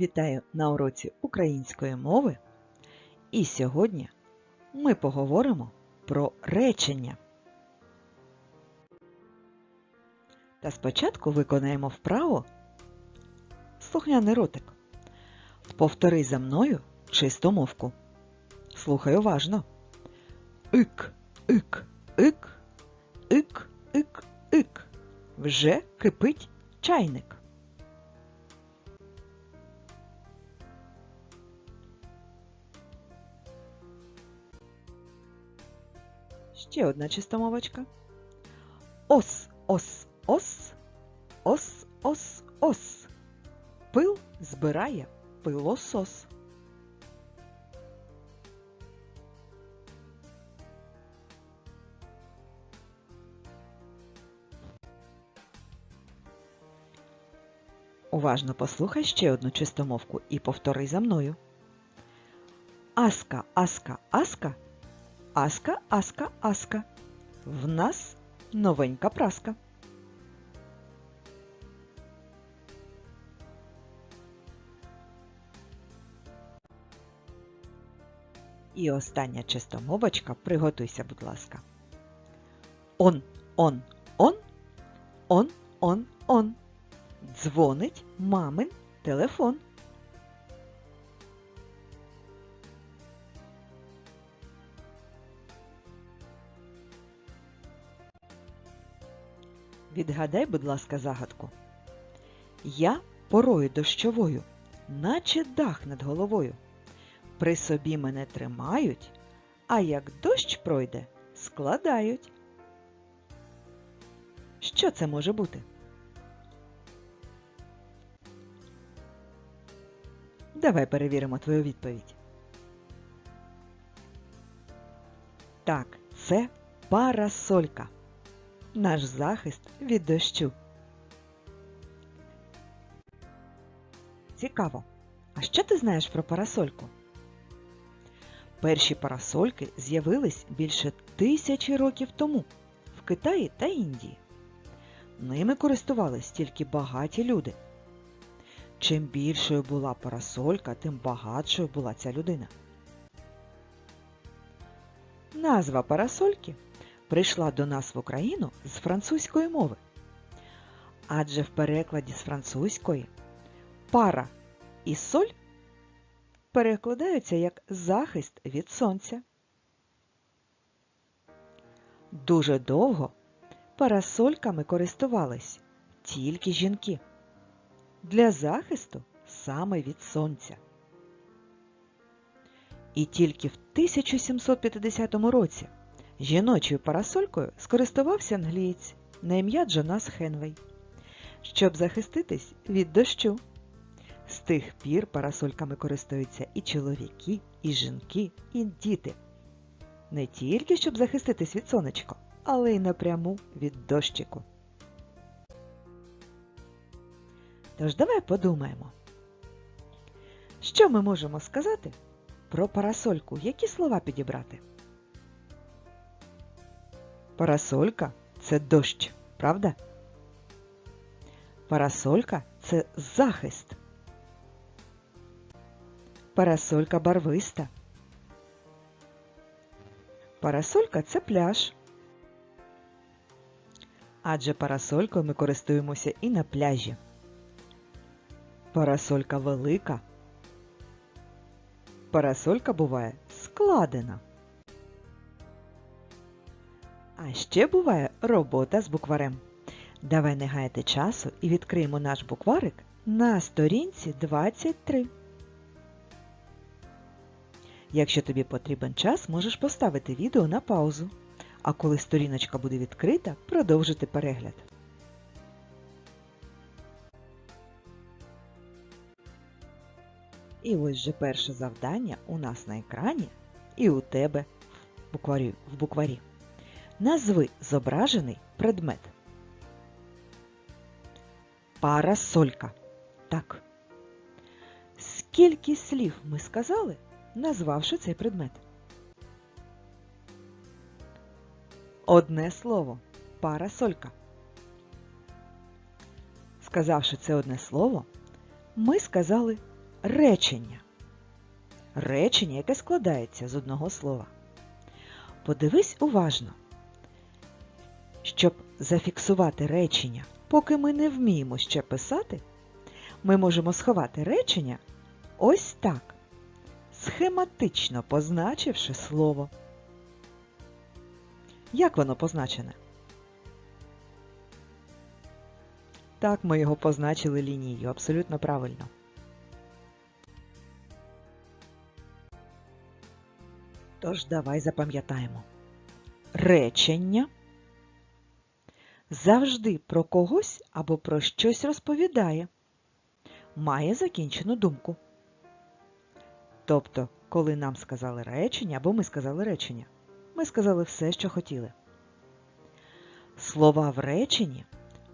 Вітаю на уроці української мови. І сьогодні ми поговоримо про речення. Та спочатку виконаємо вправо слухняний ротик. Повтори за мною чистомовку. Слухай уважно. Ик, ик, ик, ик, ик, ик. Вже кипить чайник. Ще одна чистомовочка. Ос, ос, ос, ос, ос, ос. Пил збирає пилосос. Уважно послухай ще одну чистомовку і повтори за мною. Аска, аска, аска, аска, аска, аска. В нас новенька праска. І остання чистомовочка, приготуйся, будь ласка. Он, он, он, он, он, он. Дзвонить мамин телефон. Відгадай, будь ласка, загадку. Я порою дощовою, наче дах над головою. При собі мене тримають, а як дощ пройде, складають. Що це може бути? Давай перевіримо твою відповідь. Так, це парасолька. Наш захист від дощу. Цікаво. А що ти знаєш про парасольку? Перші парасольки з'явились більше тисячі років тому в Китаї та Індії. Ними користувались тільки багаті люди. Чим більшою була парасолька, тим багатшою була ця людина. Назва парасольки прийшла до нас в Україну з французької мови. Адже в перекладі з французької пара і соль перекладаються як захист від сонця. Дуже довго парасольками користувались тільки жінки для захисту саме від сонця. І тільки в 1750 році жіночою парасолькою скористувався англієць на ім'я Джонас Хенвей, щоб захиститись від дощу. З тих пір парасольками користуються і чоловіки, і жінки, і діти. Не тільки щоб захиститись від сонечка, але й напряму від дощику. Тож давай подумаємо, що ми можемо сказати про парасольку, які слова підібрати? Парасолька це дощ, правда? Парасолька це захист. Парасолька барвиста. Парасолька це пляж. Адже парасолькою ми користуємося і на пляжі. Парасолька велика. Парасолька буває складена. А ще буває робота з букварем. Давай не гаяти часу і відкриємо наш букварик на сторінці 23. Якщо тобі потрібен час, можеш поставити відео на паузу, а коли сторіночка буде відкрита, продовжити перегляд. І ось же перше завдання у нас на екрані і у тебе в букварі. В букварі. Назви зображений предмет. Парасолька. Так. Скільки слів ми сказали, назвавши цей предмет? Одне слово. Парасолька. Сказавши це одне слово, ми сказали речення. Речення, яке складається з одного слова. Подивись уважно. Щоб зафіксувати речення, поки ми не вміємо ще писати, ми можемо сховати речення ось так, схематично позначивши слово. Як воно позначене? Так, ми його позначили лінією, абсолютно правильно. Тож давай запам'ятаємо. Речення завжди про когось або про щось розповідає, має закінчену думку. Тобто, коли нам сказали речення, або ми сказали речення, ми сказали все, що хотіли. Слова в реченні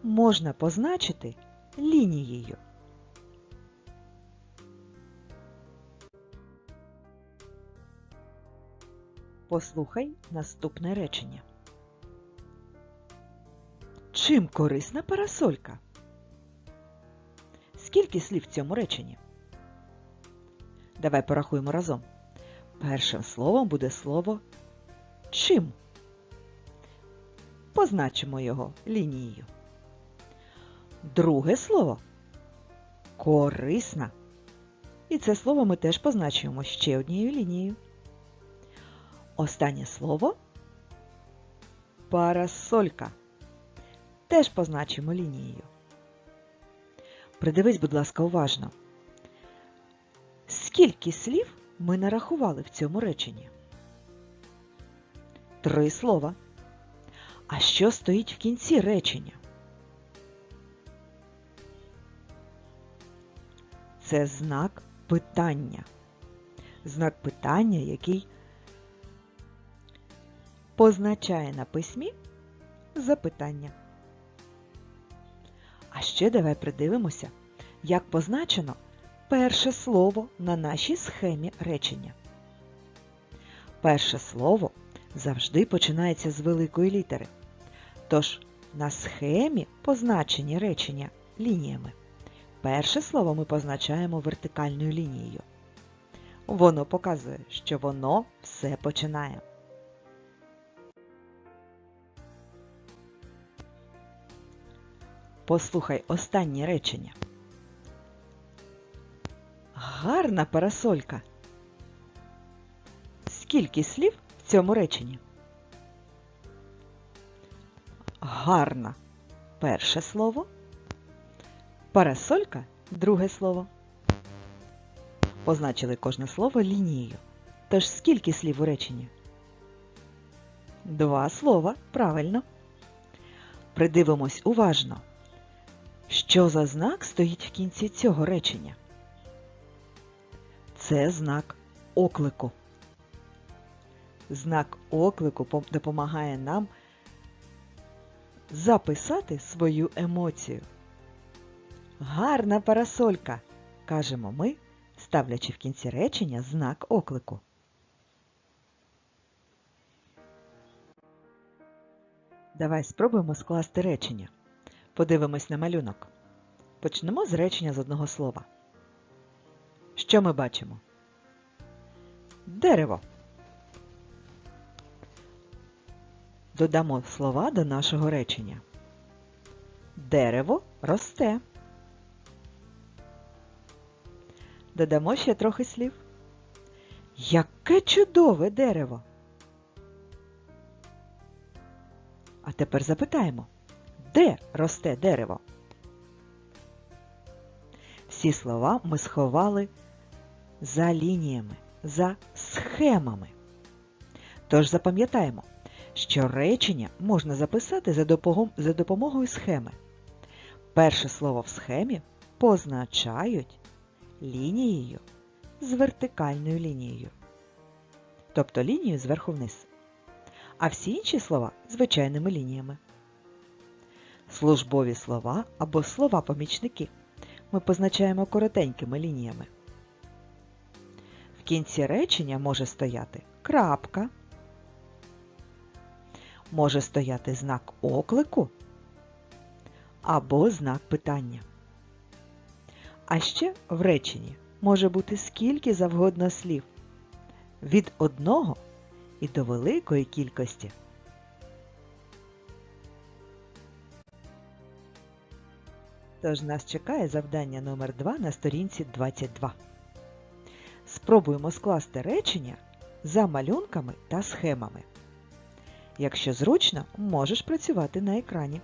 можна позначити лінією. Послухай наступне речення. Чим корисна парасолька? Скільки слів в цьому реченні? Давай порахуємо разом. Першим словом буде слово чим. Позначимо його лінією. Друге слово корисна. І це слово ми теж позначуємо ще однією лінією. Останнє слово парасолька. Теж позначимо лінією. Придивись, будь ласка, уважно. Скільки слів ми нарахували в цьому реченні? Три слова. А що стоїть в кінці речення? Це знак питання. Знак питання, який позначає на письмі запитання. А ще давай придивимося, як позначено перше слово на нашій схемі речення. Перше слово завжди починається з великої літери. Тож на схемі позначені речення лініями. Перше слово ми позначаємо вертикальною лінією. Воно показує, що воно все починає. Послухай останнє речення. Гарна парасолька. Скільки слів в цьому реченні? Гарна перше слово. Парасолька друге слово. Позначили кожне слово лінією. Тож скільки слів у реченні? Два слова. Правильно. Придивимось уважно. Що за знак стоїть в кінці цього речення? Це знак оклику. Знак оклику допомагає нам записати свою емоцію. Гарна парасолька, кажемо ми, ставлячи в кінці речення знак оклику. Давай спробуємо скласти речення. Подивимось на малюнок. Почнемо з речення з одного слова. Що ми бачимо? Дерево. Додамо слова до нашого речення. Дерево росте. Додамо ще трохи слів. Яке чудове дерево! А тепер запитаємо, де росте дерево? Всі слова ми сховали за лініями, за схемами. Тож запам'ятаємо, що речення можна записати за допомогою, схеми. Перше слово в схемі позначають лінією з вертикальною лінією, тобто лінією зверху вниз, а всі інші слова звичайними лініями. Службові слова або слова-помічники ми позначаємо коротенькими лініями. В кінці речення може стояти крапка, може стояти знак оклику або знак питання. А ще в реченні може бути скільки завгодно слів. Від одного і до великої кількості. Тож нас чекає завдання номер 2 на сторінці 22. Спробуємо скласти речення за малюнками та схемами. Якщо зручно, можеш працювати на екрані.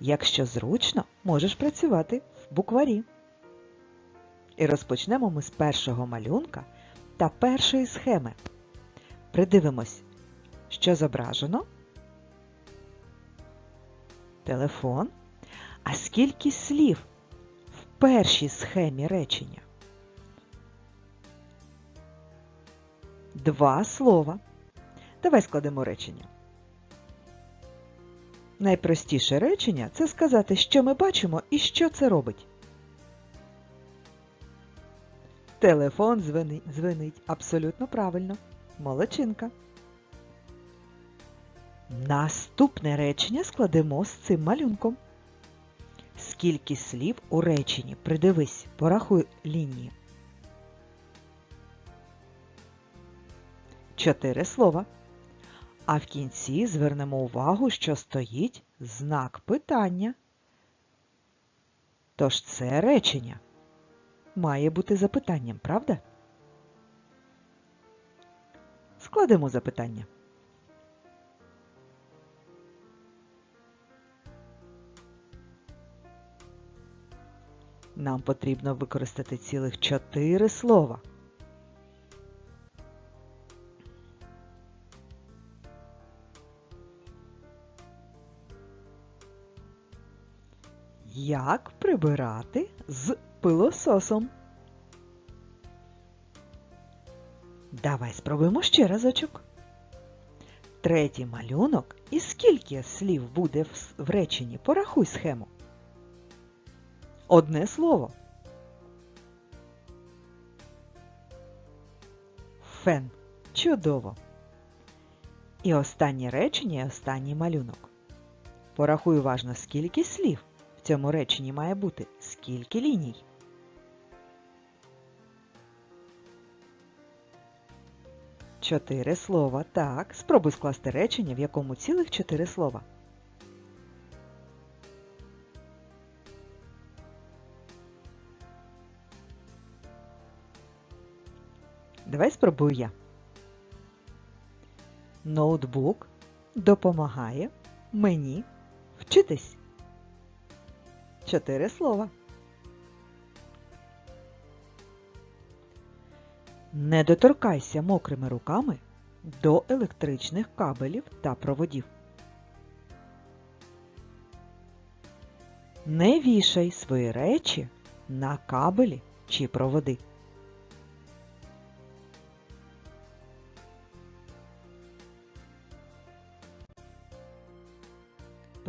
Якщо зручно, можеш працювати в букварі. І розпочнемо ми з першого малюнка та першої схеми. Придивимось, що зображено. Телефон. А скільки слів в першій схемі речення? Два слова. Давай складемо речення. Найпростіше речення це сказати, що ми бачимо і що це робить. Телефон дзвенить. Абсолютно правильно. Молодчинка. Наступне речення складемо з цим малюнком. Скільки слів у реченні? Придивись, порахуй лінії. Чотири слова. А в кінці звернемо увагу, що стоїть знак питання. Тож це речення має бути запитанням, правда? Складемо запитання. Нам потрібно використати цілих чотири слова. Як прибирати з пилососом? Давай спробуємо ще разочок. Третій малюнок. І скільки слів буде в, реченні? Порахуй схему. Одне слово. Фен. Чудово. І останнє речення і останній малюнок. Порахуй уважно, скільки слів в цьому реченні має бути, скільки ліній. Чотири слова. Так. Спробуй скласти речення, в якому цілих чотири слова. Давай спробую я. Ноутбук допомагає мені вчитись. Чотири слова. Не доторкайся мокрими руками до електричних кабелів та проводів. Не вішай свої речі на кабелі чи проводи.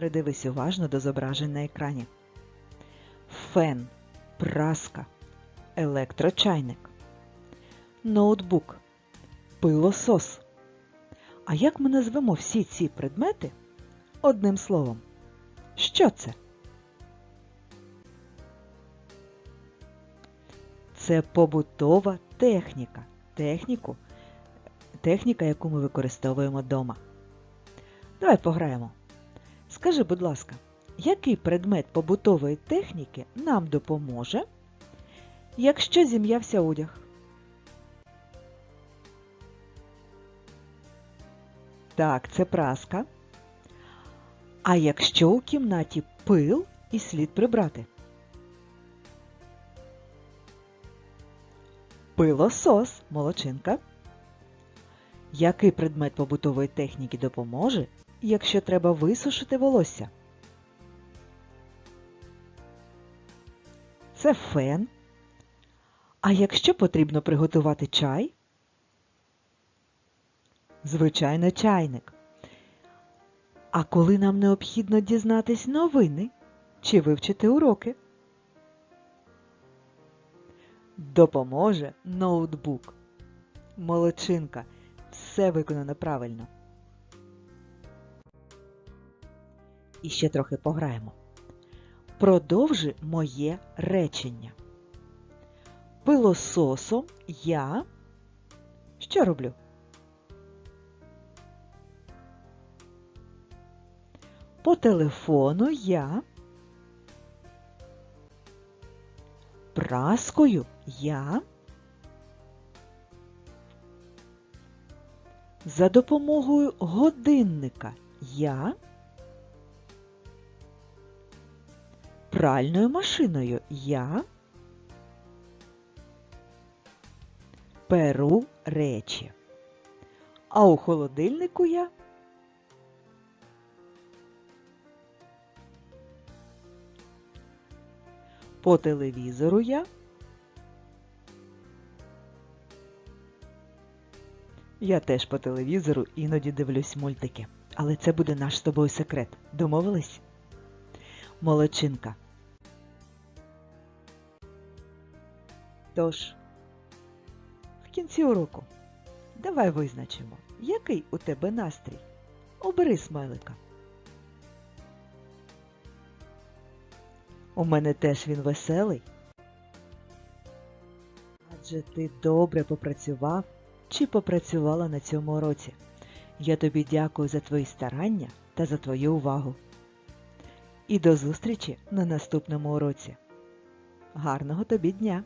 Придивись уважно до зображень на екрані. Фен, праска, електрочайник, ноутбук, пилосос. А як ми назвемо всі ці предмети одним словом? Що це? Це побутова техніка. Техніку, техніка, яку ми використовуємо вдома. Давай пограємо. Скажи, будь ласка, який предмет побутової техніки нам допоможе, якщо зім'явся одяг? Так, це праска. А якщо у кімнаті пил і слід прибрати? Пилосос, молочинка. Який предмет побутової техніки допоможе, якщо треба висушити волосся? Це фен. А якщо потрібно приготувати чай? Звичайно, чайник. А коли нам необхідно дізнатись новини чи вивчити уроки? Допоможе ноутбук. Молодчинка. Все виконано правильно. І ще трохи пограємо. Продовжи моє речення. пилососом я що роблю? По телефону я праскою я за допомогою годинника я пральною машиною я перу речі. А у холодильнику я по телевізору я Я теж по телевізору іноді дивлюсь мультики. Але це буде наш з тобою секрет. Домовились? Молодчинка. Тож, в кінці уроку давай визначимо, який у тебе настрій. Обери смайлика. У мене теж він веселий. Адже ти добре попрацював чи попрацювала на цьому уроці. Я тобі дякую за твої старання та за твою увагу. І до зустрічі на наступному уроці. Гарного тобі дня!